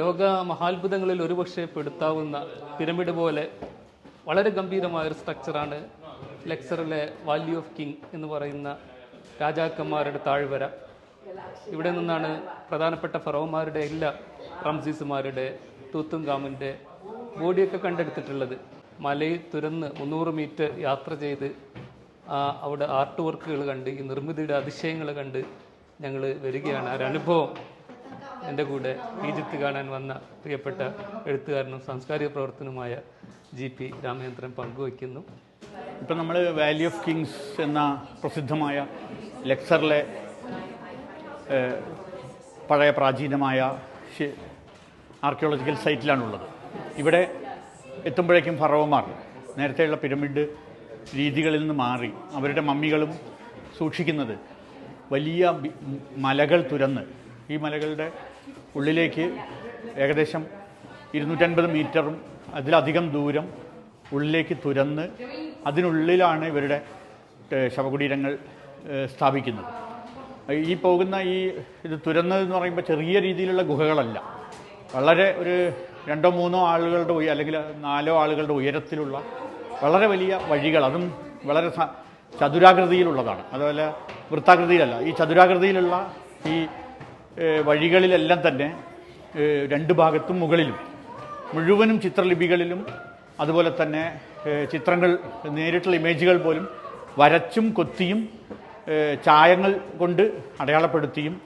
ലോക മഹാത്ഭുതങ്ങളിൽ ഒരുപക്ഷെ പെടുത്താവുന്ന പിരമിഡ് പോലെ വളരെ ഗംഭീരമായ ഒരു സ്ട്രക്ചറാണ് ലെക്ചറിലെ വാല്യൂ ഓഫ് കിങ് എന്ന് പറയുന്ന രാജാക്കന്മാരുടെ താഴ്വര. ഇവിടെ നിന്നാണ് പ്രധാനപ്പെട്ട ഫറോമാരുടെ എല്ലാ റംസീസുമാരുടെ തൂത്തുംകാമിന്റെ ബോഡിയൊക്കെ കണ്ടെടുത്തിട്ടുള്ളത്. മലയിൽ തുരന്ന് മുന്നൂറ് മീറ്റർ യാത്ര ചെയ്ത് അവിടെ ആർട്ട് വർക്കുകൾ കണ്ട് ഈ നിർമ്മിതിയുടെ അതിശയങ്ങൾ കണ്ട് ഞങ്ങൾ വരികയാണ്. ആ അനുഭവം എന്റെ കൂടെ ഈജിപ്ത് കാണാൻ വന്ന പ്രിയപ്പെട്ട എഴുത്തുകാരനും സാംസ്കാരിക പ്രവർത്തനവുമായ ജി പി രാമചന്ദ്രൻ പങ്കുവയ്ക്കുന്നു. ഇപ്പം നമ്മൾ വാലി ഓഫ് കിങ്സ് എന്ന പ്രസിദ്ധമായ ലെക്സറിലെ പഴയ പ്രാചീനമായ ആർക്കിയോളജിക്കൽ സൈറ്റിലാണുള്ളത്. ഇവിടെ എത്തുമ്പോഴേക്കും ഫറവമാർ നേരത്തെയുള്ള പിരമിഡ് രീതികളിൽ നിന്ന് മാറി അവരുടെ മമ്മികളും സൂക്ഷിക്കുന്നത് വലിയ മലകൾ തുരന്ന് ഈ മലകളുടെ ഉള്ളിലേക്ക് ഏകദേശം ഇരുന്നൂറ്റൻപത് മീറ്ററും അതിലധികം ദൂരം ഉള്ളിലേക്ക് തുരന്ന് അതിനുള്ളിലാണ് ഇവരുടെ ശവകുടീരങ്ങൾ സ്ഥാപിക്കുന്നത്. ഈ പോകുന്ന ഈ ഇത് തുരന്നതെന്ന് പറയുമ്പോൾ ചെറിയ രീതിയിലുള്ള ഗുഹകളല്ല. വളരെ ഒരു രണ്ടോ മൂന്നോ ആളുകളുടെ ഉയ അല്ലെങ്കിൽ നാലോ ആളുകളുടെ ഉയരത്തിലുള്ള വളരെ വലിയ വഴികൾ അതും വളരെ ചതുരാകൃതിയിലുള്ളതാണ്. അതുപോലെ വൃത്താകൃതിയിലല്ല. ഈ ചതുരാകൃതിയിലുള്ള ഈ വഴികളിലെല്ലാം തന്നെ രണ്ട് ഭാഗത്തും മുകളിലും മുഴുവനും ചിത്രലിപികളിലും അതുപോലെ തന്നെ ചിത്രങ്ങൾ നേരിട്ടുള്ള ഇമേജുകൾ പോലും വരച്ചും കൊത്തിയും ചായങ്ങൾ കൊണ്ട് അടയാളപ്പെടുത്തിയും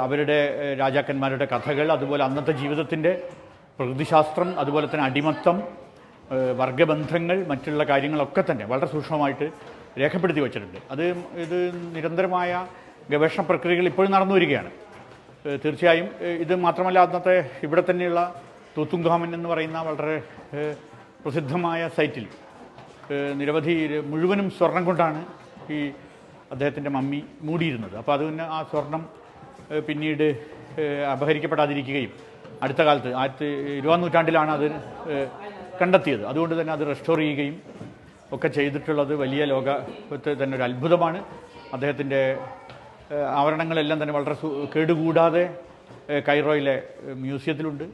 അവരുടെ രാജാക്കന്മാരുടെ കഥകൾ അതുപോലെ അന്നത്തെ ജീവിതത്തിന്റെ പ്രകൃതിശാസ്ത്രം അതുപോലെ തന്നെ അടിമത്തം വർഗബന്ധങ്ങൾ മറ്റുള്ള കാര്യങ്ങളൊക്കെ തന്നെ വളരെ സൂക്ഷ്മമായിട്ട് രേഖപ്പെടുത്തി വച്ചിട്ടുണ്ട്. അത് ഇത് നിരന്തരമായ ഗവേഷണ പ്രക്രിയകൾ ഇപ്പോഴും നടന്നു വരികയാണ് തീർച്ചയായും. ഇത് മാത്രമല്ല അന്നത്തെ ഇവിടെ തന്നെയുള്ള തൂത്തുങ്കാമൻ എന്ന് പറയുന്ന വളരെ പ്രസിദ്ധമായ സൈറ്റിൽ. നിരവധി മുഴുവനും സ്വർണം കൊണ്ടാണ് ഈ അദ്ദേഹത്തിന്റെ മമ്മി മൂടിയിരുന്നത്. അപ്പോൾ അത് പിന്നെ ആ സ്വർണം പിന്നീട് അപഹരിക്കപ്പെടാതിരിക്കുകയും അടുത്ത കാലത്ത് ആയിരത്തി ഇരുപതാം നൂറ്റാണ്ടിലാണ് അത് കണ്ടെത്തിയത്. അതുകൊണ്ട് തന്നെ അത് റെസ്റ്റോർ ചെയ്യുകയും ഒക്കെ ചെയ്തിട്ടുള്ളത് വലിയ ലോകത്തെ തന്നെ ഒരു അത്ഭുതമാണ്. അദ്ദേഹത്തിന്റെ ആവരണങ്ങളെല്ലാം തന്നെ വളരെ കേടുകൂടാതെ കൈറോയിലെ മ്യൂസിയത്തിലുണ്ട്.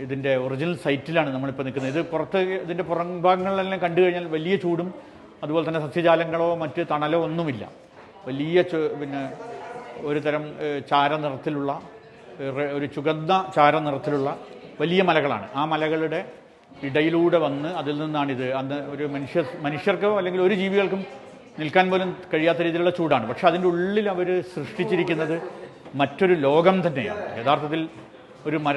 ഇതിന്റെ ഒറിജിനൽ സൈറ്റിലാണ് നമ്മളിപ്പോൾ നിൽക്കുന്നത്. ഇത് പുറത്ത് ഇതിന്റെ പുറം ഭാഗങ്ങളിലെല്ലാം കണ്ടു കഴിഞ്ഞാൽ വലിയ ചൂടും അതുപോലെ തന്നെ സസ്യജാലങ്ങളോ മറ്റ് തണലോ ഒന്നുമില്ല. വലിയ പിന്നെ ഒരു തരം ചാര നിറത്തിലുള്ള ഒരു ചുഗന്ധ ചാര നിറത്തിലുള്ള വലിയ മലകളാണ്. ആ മലകളുടെ ഇടയിലൂടെ വന്ന് അതിൽ നിന്നാണിത്. അന്ന് ഒരു മനുഷ്യ മനുഷ്യർക്കോ അല്ലെങ്കിൽ ഒരു ജീവികൾക്കും നിൽക്കാൻ പോലും കഴിയാത്ത രീതിയിലുള്ള ചൂടാണ്. പക്ഷെ അതിന്റെ ഉള്ളിൽ അവർ സൃഷ്ടിച്ചിരിക്കുന്നത് മറ്റൊരു ലോകം തന്നെയാണ്. യഥാർത്ഥത്തിൽ ഒരു മര